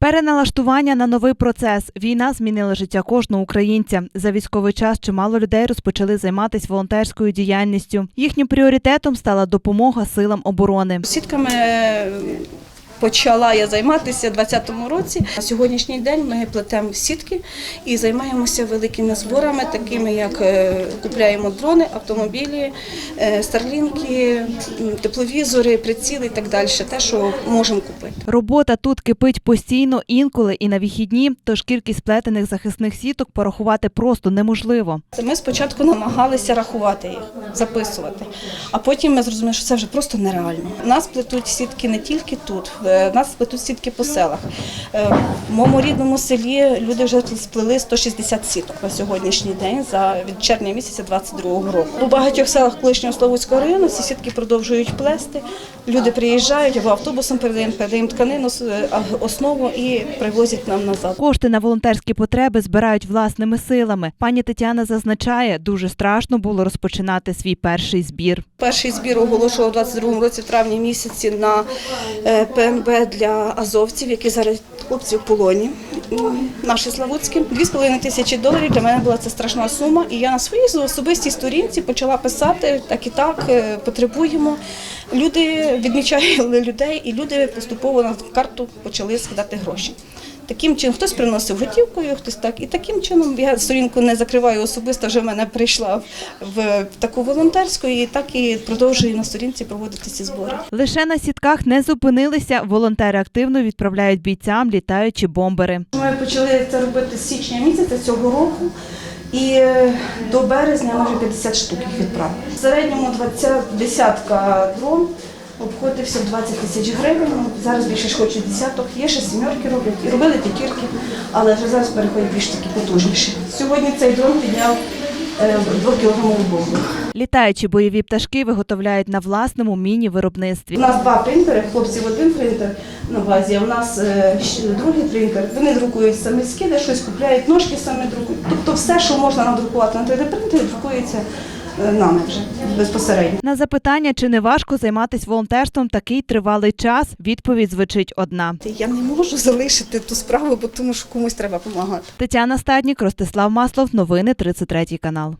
Переналаштування на новий процес. Війна змінила життя кожного українця. За військовий час чимало людей розпочали займатися волонтерською діяльністю. Їхнім пріоритетом стала допомога силам оборони. Сітками почала я займатися у 2020 році. На сьогоднішній день ми плетемо сітки і займаємося великими зборами, такими як е, купляємо дрони, автомобілі, е, старлінки, тепловізори, приціли і так далі. Те, що можемо купити. Робота тут кипить постійно, інколи і на вихідні, тож кількість плетених захисних сіток порахувати просто неможливо. Ми спочатку намагалися рахувати їх, записувати, а потім ми зрозуміли, що це вже просто нереально. У нас плетуть сітки не тільки тут, в нас плетуть сітки по селах. Е, В моєму рідному селі люди вже сплели 160 сіток на сьогоднішній день за від червня місяця 22 року. У багатьох селах колишнього Словуцького району ці сітки продовжують плести. Люди приїжджають або автобусом передаємо, передаємо тканину, основу і привозять нам назад. Кошти на волонтерські потреби збирають власними силами. Пані Тетяна зазначає, дуже страшно було розпочинати свій перший збір. Перший збір оголошував у 22 році в травні місяці на е, для азовців, які зараз хлопці в полоні. Наші Славутські. Дві з половиною тисячі доларів для мене була це страшна сума. І я на своїй особистій сторінці почала писати так і так, е, потребуємо. Люди відмічали людей, і люди поступово на карту почали скидати гроші. Таким чином, хтось приносив готівкою, хтось так. І таким чином я сторінку не закриваю особисто, вже в мене прийшла в таку волонтерську, і так і продовжую на сторінці проводити ці збори. Лише на сітках не зупинилися. Волонтери активно відправляють бійцям літаючі бомбери. Ми почали це робити з січня місяця цього року. І е, до березня ми вже 50 штук їх відправили. В середньому 20 десятка дрон обходився в 20 тисяч гривень. Ну, Зараз більше ж хочуть десяток. Є ще сімерки роблять і робили п'ятірки, але вже зараз переходять більш такі потужніші. Сьогодні цей дрон підняв е, 2-кілограмову бомбу. Літаючі бойові пташки виготовляють на власному міні-виробництві. У нас два принтери, хлопців один принтер на базі, а у нас е, ще другий принтер. Вони друкують самі скиди, щось купляють, ножки самі друкують. Тобто все, що можна надрукувати на 3D-принтері, друкується нами вже безпосередньо. На запитання, чи не важко займатися волонтерством такий тривалий час, відповідь звучить одна. Я не можу залишити ту справу, бо тому що комусь треба допомагати. Тетяна Стаднік, Ростислав Маслов, новини 33 канал.